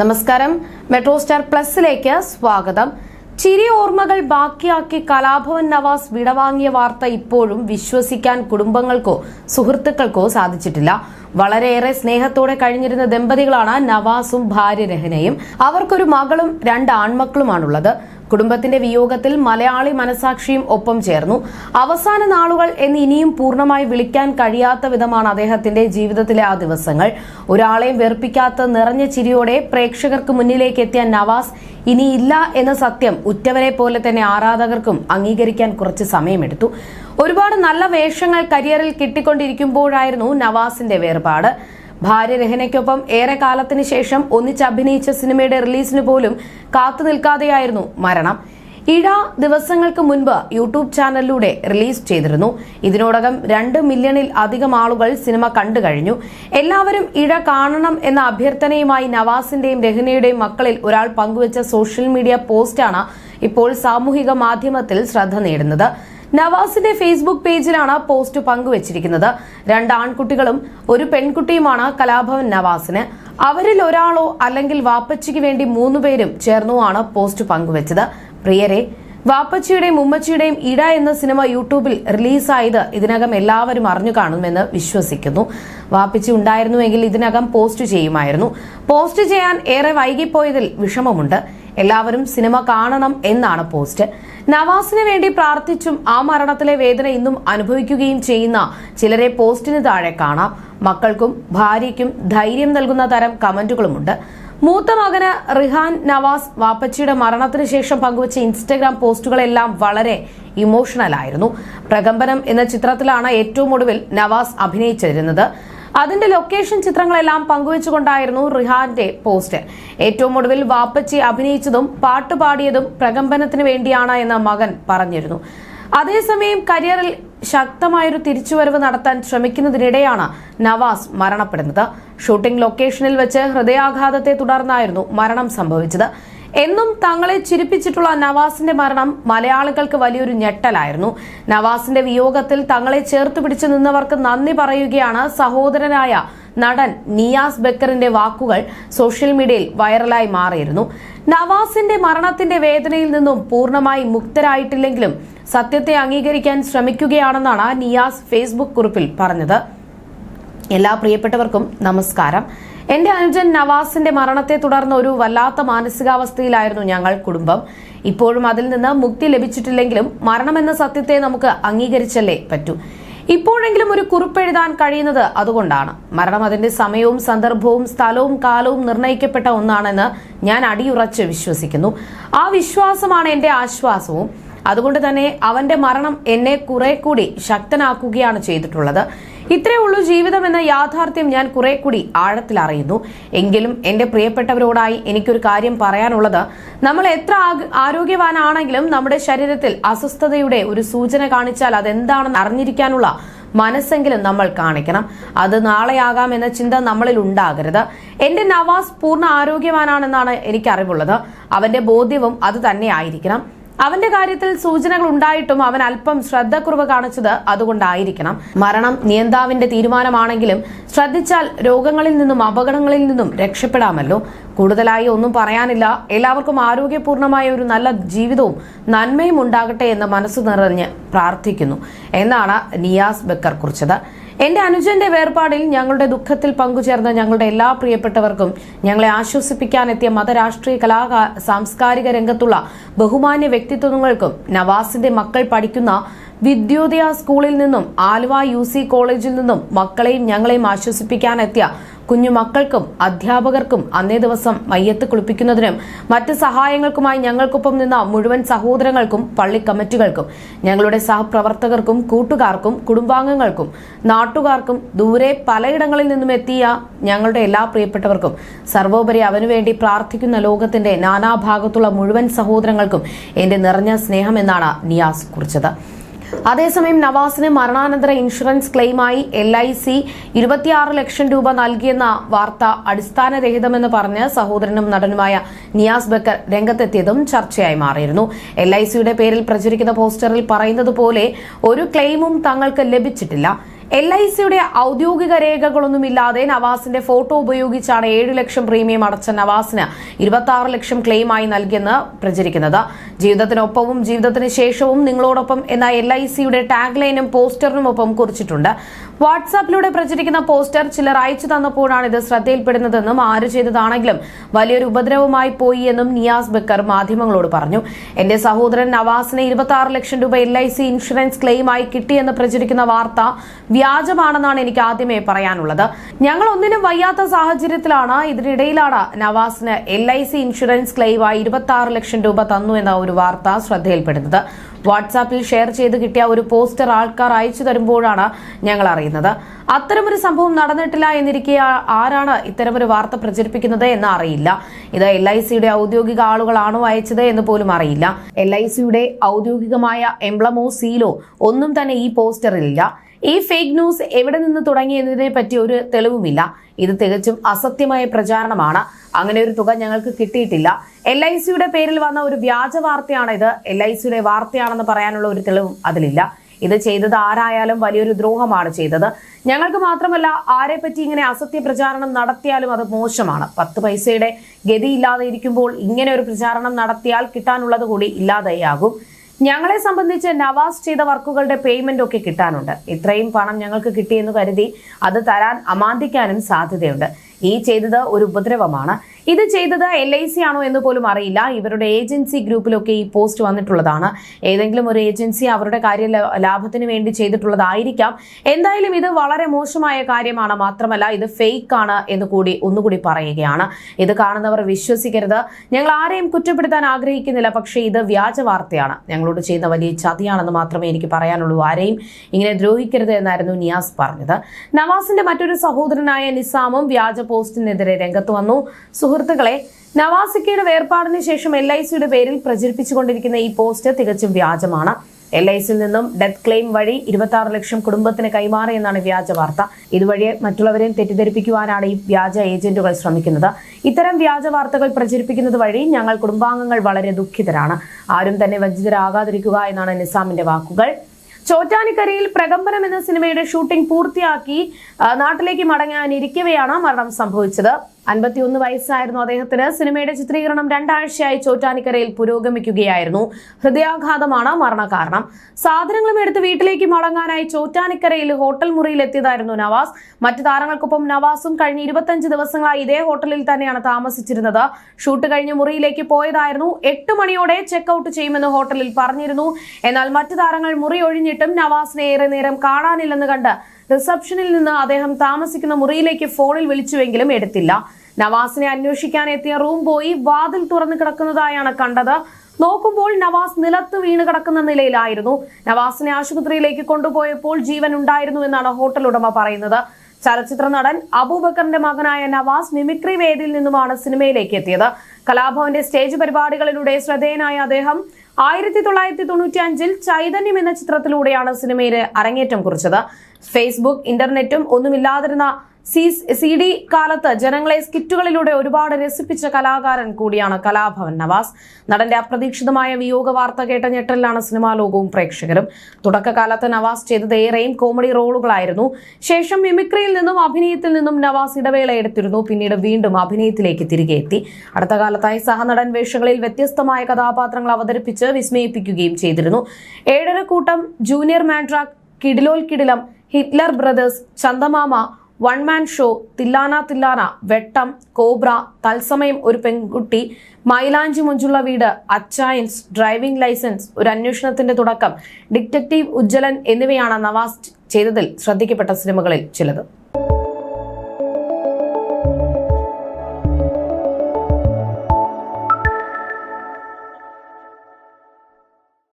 നമസ്കാരം. Metro star പ്ലസിലേക്ക് സ്വാഗതം. ചിരി ഓർമ്മകൾ ബാക്കിയാക്കി കലാഭവൻ നവാസ് വിടവാങ്ങിയ വാർത്ത ഇപ്പോഴും വിശ്വസിക്കാൻ കുടുംബങ്ങൾക്കോ സുഹൃത്തുക്കൾക്കോ സാധിച്ചിട്ടില്ല. വളരെയേറെ സ്നേഹത്തോടെ കഴിഞ്ഞിരുന്ന ദമ്പതികളാണ് നവാസും ഭാര്യ രഹനയും. അവർക്കൊരു മകളും രണ്ട് ആൺമക്കളുമാണുള്ളത്. കുടുംബത്തിന്റെ വിയോഗത്തിൽ മലയാളി മനസാക്ഷിയും ഒപ്പം ചേർന്നു. അവസാന നാളുകൾ എന്ന് ഇനിയും പൂർണമായി വിളിക്കാൻ കഴിയാത്ത വിധമാണ് അദ്ദേഹത്തിന്റെ ജീവിതത്തിലെ ആ ദിവസങ്ങൾ. ഒരാളെയും വെറുപ്പിക്കാത്ത നിറഞ്ഞ ചിരിയോടെ പ്രേക്ഷകർക്ക് മുന്നിലേക്ക് എത്തിയ നവാസ് ഇനിയില്ല എന്ന സത്യം ഉറ്റവരെ പോലെ തന്നെ ആരാധകർക്കും അംഗീകരിക്കാൻ കുറച്ച് സമയമെടുത്തു. ഒരുപാട് നല്ല വേഷങ്ങൾ കരിയറിൽ കിട്ടിക്കൊണ്ടിരിക്കുമ്പോഴായിരുന്നു നവാസിന്റെ വേർപാട്. ഭാര്യ രഹനയ്ക്കൊപ്പം ഏറെ കാലത്തിന് ശേഷം ഒന്നിച്ച് അഭിനയിച്ച സിനിമയുടെ റിലീസിന് പോലും കാത്തു നിൽക്കാതെയായിരുന്നു മരണം. ഇഴ ദിവസങ്ങൾക്ക് മുൻപ് യൂട്യൂബ് ചാനലിലൂടെ റിലീസ് ചെയ്തിരുന്നു. ഇതിനോടകം രണ്ട് മില്യണിൽ അധികം ആളുകൾ സിനിമ കണ്ടു കഴിഞ്ഞു. എല്ലാവരും ഇഴ കാണണം എന്ന അഭ്യർത്ഥനയുമായി നവാസിന്റെയും രഹനയുടെയും മക്കളിൽ ഒരാൾ പങ്കുവച്ച സോഷ്യൽ മീഡിയ പോസ്റ്റാണ് ഇപ്പോൾ സാമൂഹിക മാധ്യമത്തിൽ ശ്രദ്ധ നേടുന്നത്. നവാസിന്റെ ഫേസ്ബുക്ക് പേജിലാണ് പോസ്റ്റ് പങ്കുവച്ചിരിക്കുന്നത്. രണ്ട് ആൺകുട്ടികളും ഒരു പെൺകുട്ടിയുമാണ് കലാഭവൻ നവാസിന്. അവരിൽ ഒരാളോ അല്ലെങ്കിൽ വാപ്പച്ചിക്ക് വേണ്ടി മൂന്നുപേരും ചേർന്നുമാണ് പോസ്റ്റ് പങ്കുവച്ചത്. പ്രിയരെ വാപ്പച്ചിയുടെയും ഉമ്മച്ചിയുടെയും ഇട എന്ന സിനിമ യൂട്യൂബിൽ റിലീസായത് ഇതിനകം എല്ലാവരും അറിഞ്ഞു കാണുമെന്ന് വിശ്വസിക്കുന്നു. വാപ്പച്ചി ഉണ്ടായിരുന്നുവെങ്കിൽ ഇതിനകം പോസ്റ്റ് ചെയ്യുമായിരുന്നു. പോസ്റ്റ് ചെയ്യാൻ ഏറെ വൈകിപ്പോയതിൽ വിഷമമുണ്ട്. എല്ലാവരും സിനിമ കാണണം എന്നാണ് പോസ്റ്റ്. നവാസിന് വേണ്ടി പ്രാർത്ഥിച്ചും ആ മരണത്തിലെ വേദന ഇന്നും അനുഭവിക്കുകയും ചെയ്യുന്ന ചിലരെ പോസ്റ്റിന് താഴെ കാണാം. മക്കൾക്കും ഭാര്യയ്ക്കും ധൈര്യം നൽകുന്ന തരം കമന്റുകളുമുണ്ട്. മൂത്ത മകന് റിഹാൻ നവാസ് വാപ്പച്ചിയുടെ മരണത്തിന് ശേഷം പങ്കുവച്ച ഇൻസ്റ്റഗ്രാം പോസ്റ്റുകളെല്ലാം വളരെ ഇമോഷണൽ ആയിരുന്നു പ്രകമ്പനം എന്ന ചിത്രത്തിലാണ് ഏറ്റവും ഒടുവിൽ നവാസ് അഭിനയിച്ചിരുന്നത്. അതിന്റെ ലൊക്കേഷൻ ചിത്രങ്ങളെല്ലാം പങ്കുവെച്ചുകൊണ്ടായിരുന്നു റിഹാന്റെ പോസ്റ്റ്. ഏറ്റവും ഒടുവിൽ വാപ്പച്ചി അഭിനയിച്ചതും പാട്ടുപാടിയതും പ്രകമ്പനത്തിന് വേണ്ടിയാണ് എന്ന് മകൻ പറഞ്ഞിരുന്നു. അതേസമയം കരിയറിൽ ശക്തമായൊരു തിരിച്ചുവരവ് നടത്താൻ ശ്രമിക്കുന്നതിനിടെയാണ് നവാസ് മരണപ്പെടുന്നത്. ഷൂട്ടിംഗ് ലൊക്കേഷനിൽ വെച്ച് ഹൃദയാഘാതത്തെ തുടർന്നായിരുന്നു മരണം സംഭവിച്ചത്. എന്നും തങ്ങളെ ചിരിപ്പിച്ചിട്ടുള്ള നവാസിന്റെ മരണം മലയാളികൾക്ക് വലിയൊരു ഞെട്ടലായിരുന്നു. നവാസിന്റെ വിയോഗത്തിൽ തങ്ങളെ ചേർത്ത് പിടിച്ചു നിന്നവർക്ക് നന്ദി പറയുകയാണ് സഹോദരനായ നടൻ നിയാസ് ബക്കറിന്റെ വാക്കുകൾ സോഷ്യൽ മീഡിയയിൽ വൈറലായി മാറിയിരുന്നു. നവാസിന്റെ മരണത്തിന്റെ വേദനയിൽ നിന്നും പൂർണമായി മുക്തരായിട്ടില്ലെങ്കിലും സത്യത്തെ അംഗീകരിക്കാൻ ശ്രമിക്കുകയാണെന്നാണ് നിയാസ് ഫേസ്ബുക്ക് കുറിപ്പിൽ പറഞ്ഞത്. എല്ലാ പ്രിയപ്പെട്ടവർക്കും നമസ്കാരം. എന്റെ അനുജൻ നവാസിന്റെ മരണത്തെ തുടർന്ന് ഒരു വല്ലാത്ത മാനസികാവസ്ഥയിലായിരുന്നു ഞങ്ങൾ കുടുംബം. ഇപ്പോഴും അതിൽ നിന്ന് മുക്തി ലഭിച്ചിട്ടില്ലെങ്കിലും മരണമെന്ന സത്യത്തെ നമുക്ക് അംഗീകരിച്ചല്ലേ പറ്റൂ. ഇപ്പോഴെങ്കിലും ഒരു കുറിപ്പെഴുതാൻ കഴിയുന്നത് അതുകൊണ്ടാണ്. മരണം അതിന്റെ സമയവും സന്ദർഭവും സ്ഥലവും കാലവും നിർണയിക്കപ്പെട്ട ഒന്നാണെന്ന് ഞാൻ അടിയുറച്ച് വിശ്വസിക്കുന്നു. ആ വിശ്വാസമാണ് എന്റെ ആശ്വാസവും. അതുകൊണ്ട് തന്നെ അവന്റെ മരണം എന്നെ കുറെ കൂടി ശക്തനാക്കുകയാണ് ചെയ്തിട്ടുള്ളത്. ഇത്രയേ ഉള്ളൂ ജീവിതം എന്ന യാഥാർത്ഥ്യം ഞാൻ കുറെ കൂടി ആഴത്തിൽ അറിയുന്നു. എങ്കിലും എന്റെ പ്രിയപ്പെട്ടവരോടായി എനിക്കൊരു കാര്യം പറയാനുള്ളത് നമ്മൾ എത്ര ആരോഗ്യവാനാണെങ്കിലും നമ്മുടെ ശരീരത്തിൽ അസ്വസ്ഥതയുടെ ഒരു സൂചന കാണിച്ചാൽ അതെന്താണെന്ന് അറിഞ്ഞിരിക്കാനുള്ള മനസ്സെങ്കിലും നമ്മൾ കാണിക്കണം. അത് നാളെയാകാം എന്ന ചിന്ത നമ്മളിൽ ഉണ്ടാകരുത്. എന്റെ നവാസ് പൂർണ ആരോഗ്യവാനാണെന്നാണ് എനിക്ക് അറിവുള്ളത് അവന്റെ ബോധ്യവും അത് തന്നെ ആയിരിക്കണം. അവന്റെ കാര്യത്തിൽ സൂചനകൾ ഉണ്ടായിട്ടും അവൻ അല്പം ശ്രദ്ധക്കുറവ് കാണിച്ചത് അതുകൊണ്ടായിരിക്കണം. മരണം നിയന്താവിന്റെ തീരുമാനമാണെങ്കിലും ശ്രദ്ധിച്ചാൽ രോഗങ്ങളിൽ നിന്നും അപകടങ്ങളിൽ നിന്നും രക്ഷപ്പെടാമല്ലോ. കൂടുതലായി ഒന്നും പറയാനില്ല. എല്ലാവർക്കും ആരോഗ്യപൂർണമായ ഒരു നല്ല ജീവിതവും നന്മയും ഉണ്ടാകട്ടെ എന്ന് മനസ്സു നിറഞ്ഞ് പ്രാർത്ഥിക്കുന്നു. എന്നാണ് നിയാസ് ബക്കർ കുറിച്ചത്. എന്റെ അനുജന്റെ വേർപാടിൽ ഞങ്ങളുടെ ദുഃഖത്തിൽ പങ്കുചേർന്ന ഞങ്ങളുടെ എല്ലാ പ്രിയപ്പെട്ടവർക്കും ഞങ്ങളെ ആശ്വസിപ്പിക്കാനെത്തിയ മതരാഷ്ട്രീയ കലാ സാംസ്കാരിക രംഗത്തുള്ള ബഹുമാന്യ വ്യക്തിത്വങ്ങൾക്കും നവാസിന്റെ മക്കൾ പഠിക്കുന്ന വിദ്യോദയ സ്കൂളിൽ നിന്നും ആലുവ യു കോളേജിൽ നിന്നും മക്കളെയും ഞങ്ങളെയും ആശ്വസിപ്പിക്കാനെത്തിയ കുഞ്ഞു മക്കൾക്കും അധ്യാപകർക്കും അന്നേ ദിവസം മയ്യത്ത് കുളിപ്പിക്കുന്നതിനും മറ്റ് സഹായങ്ങൾക്കുമായി ഞങ്ങൾക്കൊപ്പം നിന്ന മുഴുവൻ സഹോദരങ്ങൾക്കും പള്ളി കമ്മിറ്റികൾക്കും ഞങ്ങളുടെ സഹപ്രവർത്തകർക്കും കൂട്ടുകാർക്കും കുടുംബാംഗങ്ങൾക്കും നാട്ടുകാർക്കും ദൂരെ പലയിടങ്ങളിൽ നിന്നും എത്തിയ ഞങ്ങളുടെ എല്ലാ പ്രിയപ്പെട്ടവർക്കും സർവോപരി അവനുവേണ്ടി പ്രാർത്ഥിക്കുന്ന ലോകത്തിന്റെ നാനാഭാഗത്തുള്ള മുഴുവൻ സഹോദരങ്ങൾക്കും എന്റെ നിറഞ്ഞ സ്നേഹമെന്നാണ് നിയാസ് കുറിച്ചത്. അതേസമയം നവാസിന് മരണാനന്തര ഇൻഷുറൻസ് ക്ലെയിമായി എൽ ഐ സി ഇരുപത്തിയാറ് ലക്ഷം രൂപ നൽകിയെന്ന വാർത്ത അടിസ്ഥാനരഹിതമെന്ന് പറഞ്ഞ് സഹോദരനും നടനുമായ നിയാസ് ബക്കർ രംഗത്തെത്തിയതും ചർച്ചയായി മാറിയിരുന്നു. എൽ ഐ സിയുടെ പേരിൽ പ്രചരിക്കുന്ന പോസ്റ്ററിൽ പറയുന്നത് പോലെ ഒരു ക്ലെയിമും തങ്ങൾക്ക് ലഭിച്ചിട്ടില്ല. എൽ ഐ സിയുടെ ഔദ്യോഗിക രേഖകളൊന്നുമില്ലാതെ നവാസിന്റെ ഫോട്ടോ ഉപയോഗിച്ചാണ് ഏഴു ലക്ഷം പ്രീമിയം അടച്ച നവാസിന് ഇരുപത്തി ആറ് ലക്ഷം ക്ലെയിമായി നൽകിയെന്ന് പ്രചരിക്കുന്നത്. ജീവിതത്തിനൊപ്പവും ജീവിതത്തിന് ശേഷവും നിങ്ങളോടൊപ്പം എന്ന എൽ ഐ സിയുടെ ടാഗ് ലൈനും പോസ്റ്ററിനുമൊപ്പം കുറിച്ചിട്ടുണ്ട്. വാട്സാപ്പിലൂടെ പ്രചരിക്കുന്ന പോസ്റ്റർ ചിലർ അയച്ചു തന്നപ്പോഴാണ് ഇത് ശ്രദ്ധയിൽപ്പെടുന്നതെന്നും ആര് ചെയ്തതാണെങ്കിലും വലിയൊരു ഉപദ്രവമായി പോയി എന്നും നിയാസ് ബക്കർ മാധ്യമങ്ങളോട് പറഞ്ഞു. എന്റെ സഹോദരൻ നവാസിന് ഇരുപത്തി ആറ് ലക്ഷം രൂപ എൽ ഐ സി ഇൻഷുറൻസ് ക്ലെയിമായി കിട്ടിയെന്ന് പ്രചരിക്കുന്ന വാർത്ത വ്യാജമാണെന്നാണ് എനിക്ക് ആദ്യമേ പറയാനുള്ളത്. ഞങ്ങൾ ഒന്നിനും വയ്യാത്ത സാഹചര്യത്തിലാണ്. ഇതിനിടയിലാണ് നവാസിന് എൽ ഐ സി ഇൻഷുറൻസ് ക്ലെയിമായി ഇരുപത്തി ആറ് ലക്ഷം രൂപ തന്നു എന്ന ഒരു വാർത്ത ശ്രദ്ധയിൽപ്പെടുന്നത്. വാട്സാപ്പിൽ ഷെയർ ചെയ്ത് കിട്ടിയ ഒരു പോസ്റ്റർ ആൾക്കാർ അയച്ചു തരുമ്പോഴാണ് ഞങ്ങൾ അറിയുന്നത്. അത്തരമൊരു സംഭവം നടന്നിട്ടില്ല എന്നിരിക്കെ ആരാണ് ഇത്തരമൊരു വാർത്ത പ്രചരിപ്പിക്കുന്നത് എന്ന് അറിയില്ല. ഇത് എൽ ഐ സിയുടെ ഔദ്യോഗിക ആളുകളാണോ അയച്ചത് എന്ന് പോലും അറിയില്ല. എൽ ഐ സിയുടെ ഔദ്യോഗികമായ എംബ്ലമോ സീലോ ഒന്നും തന്നെ ഈ പോസ്റ്ററിലില്ല. ഈ ഫേക്ക് ന്യൂസ് എവിടെ നിന്ന് തുടങ്ങിയതിനെ പറ്റി ഒരു തെളിവുമില്ല. ഇത് തികച്ചും അസത്യമായ പ്രചാരണമാണ്. അങ്ങനെ ഒരു തുക ഞങ്ങൾക്ക് കിട്ടിയിട്ടില്ല. എൽ ഐ സിയുടെ പേരിൽ വന്ന ഒരു വ്യാജ വാർത്തയാണ് ഇത്. എൽ ഐ സിയുടെ വാർത്തയാണെന്ന് പറയാനുള്ള ഒരു തെളിവും അതിലില്ല. ഇത് ചെയ്തത് ആരായാലും വലിയൊരു ദ്രോഹമാണ് ചെയ്തത്. ഞങ്ങൾക്ക് മാത്രമല്ല ആരെ പറ്റി ഇങ്ങനെ അസത്യ പ്രചാരണം നടത്തിയാലും അത് മോശമാണ്. പത്ത് പൈസയുടെ ഗതിയില്ലാതെ ഇരിക്കുമ്പോൾ ഇങ്ങനെ ഒരു പ്രചാരണം നടത്തിയാൽ കിട്ടാനുള്ളത് കൂടി ഇല്ലാതെയാകും. ഞങ്ങളെ സംബന്ധിച്ച് നവാസ് ചെയ്ത വർക്കുകളുടെ പേയ്മെന്റ് ഒക്കെ കിട്ടാനുണ്ട്. ഇത്രയും പണം ഞങ്ങൾക്ക് കിട്ടിയെന്ന് കരുതി അത് തരാൻ അമാന്തിക്കാനും സാധ്യതയുണ്ട്. ഈ ചെയ്തത് ഒരു ഉപദ്രവമാണ്. ഇത് ചെയ്തത് എൽ ഐ സി ആണോ എന്ന് പോലും അറിയില്ല. ഇവരുടെ ഏജൻസി ഗ്രൂപ്പിലൊക്കെ ഈ പോസ്റ്റ് വന്നിട്ടുള്ളതാണ്. ഏതെങ്കിലും ഒരു ഏജൻസി അവരുടെ കാര്യ ലാഭത്തിന് വേണ്ടി ചെയ്തിട്ടുള്ളതായിരിക്കാം. എന്തായാലും ഇത് വളരെ മോശമായ കാര്യമാണ്. മാത്രമല്ല ഇത് ഫേക്ക് ആണ് എന്ന് കൂടി ഒന്നുകൂടി പറയുകയാണ്. ഇത് കാണുന്നവർ വിശ്വസിക്കരുത്. ഞങ്ങൾ ആരെയും കുറ്റപ്പെടുത്താൻ ആഗ്രഹിക്കുന്നില്ല. പക്ഷേ ഇത് വ്യാജ വാർത്തയാണ്. ഞങ്ങളോട് ചെയ്യുന്ന വലിയ ചതിയാണെന്ന് മാത്രമേ എനിക്ക് പറയാനുള്ളൂ. ആരെയും ഇങ്ങനെ ദ്രോഹിക്കരുത് എന്നായിരുന്നു നിയാസ് പറഞ്ഞത്. നവാസിന്റെ മറ്റൊരു സഹോദരനായ നിസാമും വ്യാജ പോസ്റ്റിനെതിരെ രംഗത്ത് വന്നു. സുഹൃത്തുക്കളെ നവാസിക്കയുടെ വേർപാടിന് ശേഷം എൽ ഐ സിയുടെ പേരിൽ പ്രചരിപ്പിച്ചുകൊണ്ടിരിക്കുന്ന ഈ പോസ്റ്റ് തികച്ചും വ്യാജമാണ്. എൽ ഐ സിയിൽ നിന്നും ഡെത്ത് ക്ലെയിം വഴി ഇരുപത്തി ആറ് ലക്ഷം കുടുംബത്തിന് കൈമാറിയെന്നാണ് വ്യാജ വാർത്ത. ഇതുവഴി മറ്റുള്ളവരെയും തെറ്റിദ്ധരിപ്പിക്കുവാനാണ് ഈ വ്യാജ ഏജന്റുകൾ ശ്രമിക്കുന്നത്. ഇത്തരം വ്യാജ വാർത്തകൾ പ്രചരിപ്പിക്കുന്നത് വഴി ഞങ്ങൾ കുടുംബാംഗങ്ങൾ വളരെ ദുഃഖിതരാണ്. ആരും തന്നെ വഞ്ചിതരാകാതിരിക്കുക എന്നാണ് നിസാമിന്റെ വാക്കുകൾ. ചോറ്റാനിക്കരയിൽ പ്രകമ്പനം എന്ന സിനിമയുടെ ഷൂട്ടിംഗ് പൂർത്തിയാക്കി നാട്ടിലേക്ക് മടങ്ങാനിരിക്കവെയാണ് മരണം സംഭവിച്ചത്. അൻപത്തിയൊന്ന് വയസ്സായിരുന്നു അദ്ദേഹത്തിന്. സിനിമയുടെ ചിത്രീകരണം രണ്ടാഴ്ചയായി ചോറ്റാനിക്കരയിൽ പുരോഗമിക്കുകയായിരുന്നു. ഹൃദയാഘാതമാണ് മരണകാരണം. സാധനങ്ങളും എടുത്ത് വീട്ടിലേക്ക് മടങ്ങാനായി ചോറ്റാനിക്കരയിൽ ഹോട്ടൽ മുറിയിൽ എത്തിയതായിരുന്നു നവാസ്. മറ്റ് താരങ്ങൾക്കൊപ്പം നവാസും കഴിഞ്ഞ ഇരുപത്തഞ്ച് ദിവസങ്ങളായി ഇതേ ഹോട്ടലിൽ തന്നെയാണ് താമസിച്ചിരുന്നത്. ഷൂട്ട് കഴിഞ്ഞ് മുറിയിലേക്ക് പോയതായിരുന്നു. എട്ട് മണിയോടെ ചെക്ക് ഔട്ട് ചെയ്യുമെന്ന് ഹോട്ടലിൽ പറഞ്ഞിരുന്നു. എന്നാൽ മറ്റു താരങ്ങൾ മുറി ഒഴിഞ്ഞിട്ടും നവാസിനെ ഏറെ നേരം കാണാനില്ലെന്ന് കണ്ട് റിസപ്ഷനിൽ നിന്ന് അദ്ദേഹം താമസിക്കുന്ന മുറിയിലേക്ക് ഫോണിൽ വിളിച്ചുവെങ്കിലും എടുത്തില്ല. നവാസിനെ അന്വേഷിക്കാൻ എത്തിയ റൂം ബോയ് വാതിൽ തുറന്നു കിടക്കുന്നതായാണ് കണ്ടത്. നോക്കുമ്പോൾ നവാസ് നിലത്ത് വീണ് കിടക്കുന്ന നിലയിലായിരുന്നു. നവാസിനെ ആശുപത്രിയിലേക്ക് കൊണ്ടുപോയപ്പോൾ ജീവൻ ഉണ്ടായിരുന്നു എന്നാണ് ഹോട്ടൽ ഉടമ പറയുന്നത്. ചലച്ചിത്ര നടൻ അബൂബക്കറിന്റെ മകനായ നവാസ് മിമിക്രി വേദിയിൽ നിന്നുമാണ് സിനിമയിലേക്ക് എത്തിയത്. കലാഭവന്റെ സ്റ്റേജ് പരിപാടികളിലൂടെ ശ്രദ്ധേയനായ അദ്ദേഹം ആയിരത്തി തൊള്ളായിരത്തി തൊണ്ണൂറ്റി അഞ്ചിൽ ചൈതന്യം എന്ന ചിത്രത്തിലൂടെയാണ് സിനിമയിൽ അരങ്ങേറ്റം കുറിച്ചത്. ഫേസ്ബുക്ക് ഇന്റർനെറ്റും ഒന്നുമില്ലാതിരുന്ന സി സി ഡി കാലത്ത് ജനങ്ങളെ സ്കിറ്റുകളിലൂടെ ഒരുപാട് രസിപ്പിച്ച കലാകാരൻ കൂടിയാണ് കലാഭവൻ നവാസ്. നടന്റെ അപ്രതീക്ഷിതമായ വിയോഗ വാർത്ത കേട്ട ഞെട്ടലിലാണ് സിനിമാ ലോകവും പ്രേക്ഷകരും. തുടക്കകാലത്ത് നവാസ് ചെയ്തത് ഏറെയും കോമഡി റോളുകളായിരുന്നു. ശേഷം മിമിക്രിയിൽ നിന്നും അഭിനയത്തിൽ നിന്നും നവാസ് ഇടവേള എടുത്തിരുന്നു. പിന്നീട് വീണ്ടും അഭിനയത്തിലേക്ക് തിരികെ എത്തി. അടുത്ത കാലത്തായി സഹനടൻ വേഷങ്ങളിൽ വ്യത്യസ്തമായ കഥാപാത്രങ്ങൾ അവതരിപ്പിച്ച് വിസ്മയിപ്പിക്കുകയും ചെയ്തിരുന്നു. ഏഴരക്കൂട്ടം ജൂനിയർ മാൻഡ്രാക് കിഡിലോൽ കിടിലം Hitler Brothers Chandamama one man show Thillana Thillana Vettam Cobra Thalsamayam Oru Penkutty മൈലാഞ്ചി മുഞ്ചുള്ള വീട് അച്ചായൻസ് ഡ്രൈവിംഗ് ലൈസൻസ് ഒരു അന്വേഷണത്തിന്റെ തുടക്കം ഡിറ്റക്റ്റീവ് ഉജ്ജ്വലൻ എന്നിവയാണ് നവാസ് ചെയ്തതിൽ ശ്രദ്ധിക്കപ്പെട്ട സിനിമകളിൽ ചിലത്.